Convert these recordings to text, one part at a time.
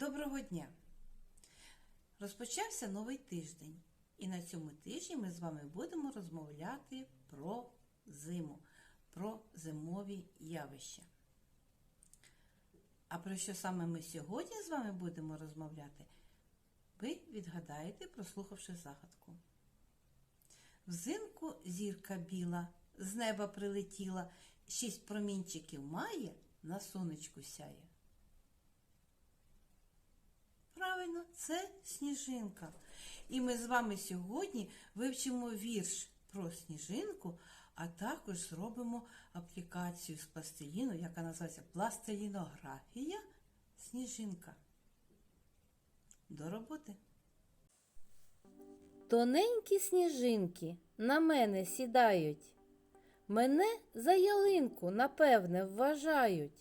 Доброго дня! Розпочався новий тиждень, і на цьому тижні ми з вами будемо розмовляти про зиму, про зимові явища. А про що саме ми сьогодні з вами будемо розмовляти, ви відгадаєте, прослухавши загадку. Взимку зірка біла, з неба прилетіла, шість промінчиків має, на сонечку сяє. Правильно, це сніжинка. І ми з вами сьогодні вивчимо вірш про сніжинку, а також зробимо аплікацію з пластиліну, яка називається пластилінографія сніжинка. До роботи! Тоненькі сніжинки на мене сідають. Мене за ялинку, напевне, вважають.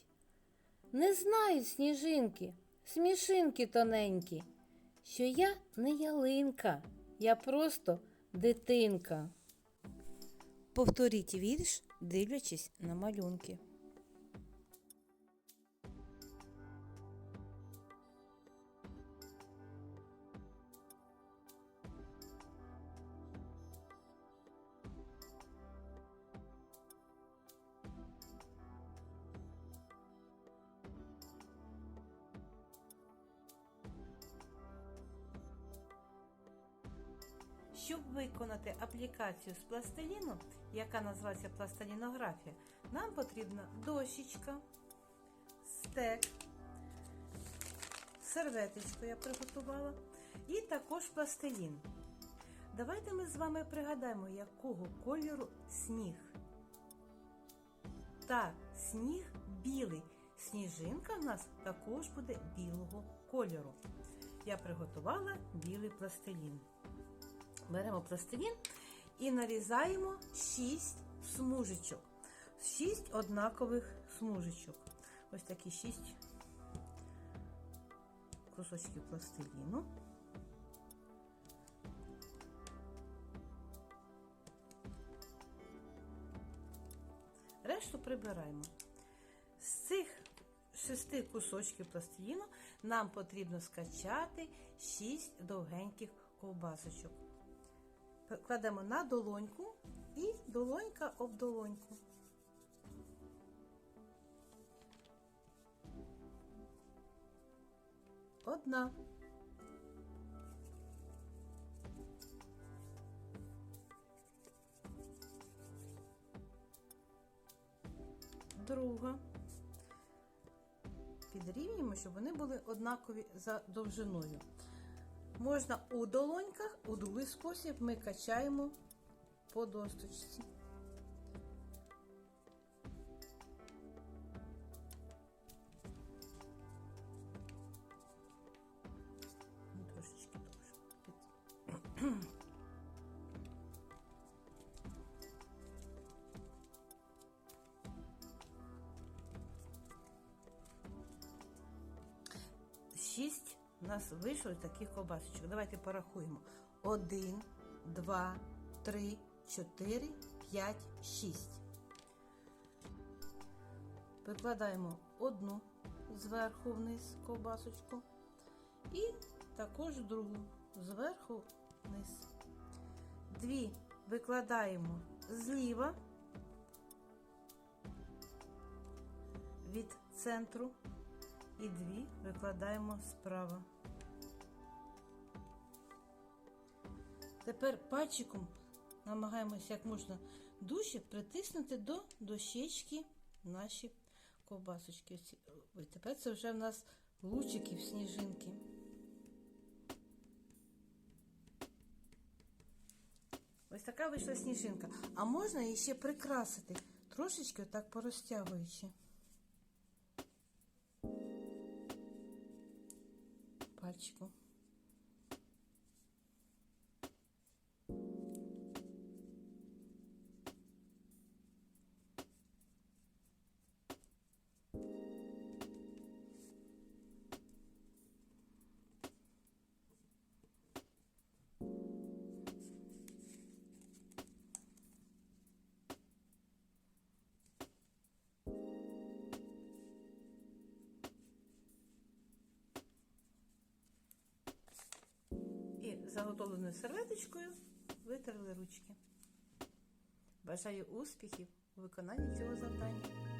Не знають сніжинки, смішинки тоненькі, що я не ялинка, я просто дитинка. Повторіть вірш, дивлячись на малюнки. Щоб виконати аплікацію з пластиліну, яка називається пластилінографія, нам потрібна дощечка, стек, серветочку я приготувала, і також пластилін. Давайте ми з вами пригадаємо, якого кольору сніг. Так, сніг білий. Сніжинка в нас також буде білого кольору. Я приготувала білий пластилін. Беремо пластилін і нарізаємо 6 смужечок. 6 однакових смужечок. Ось такі 6 кусочків пластиліну. Решту прибираємо. З цих шести кусочків пластиліну нам потрібно скачати 6 довгеньких ковбасочок кладемо на долоньку і долонька об долоньку. Одна. Друга. Підрівнюємо, щоб вони були однакові за довжиною. Можна у долоньках, у другий спосіб ми качаємо по досточці. Ну. Шість нас вийшло таких ковбасочок. Давайте порахуємо. Один, два, три, чотири, п'ять, шість. Викладаємо одну зверху вниз ковбасочку і також другу зверху вниз. Дві викладаємо зліва від центру і дві викладаємо справа. Тепер пальчиком намагаємося як можна дужче притиснути до дощечки наші ковбасочки. Ось тепер це вже в нас лучиків сніжинки. Ось така вийшла сніжинка. А можна її ще прикрасити, трошечки так порозтягуючи. Пальчиком. Заготовленою серветочкою витерли ручки. Бажаю успіхів у виконанні цього завдання.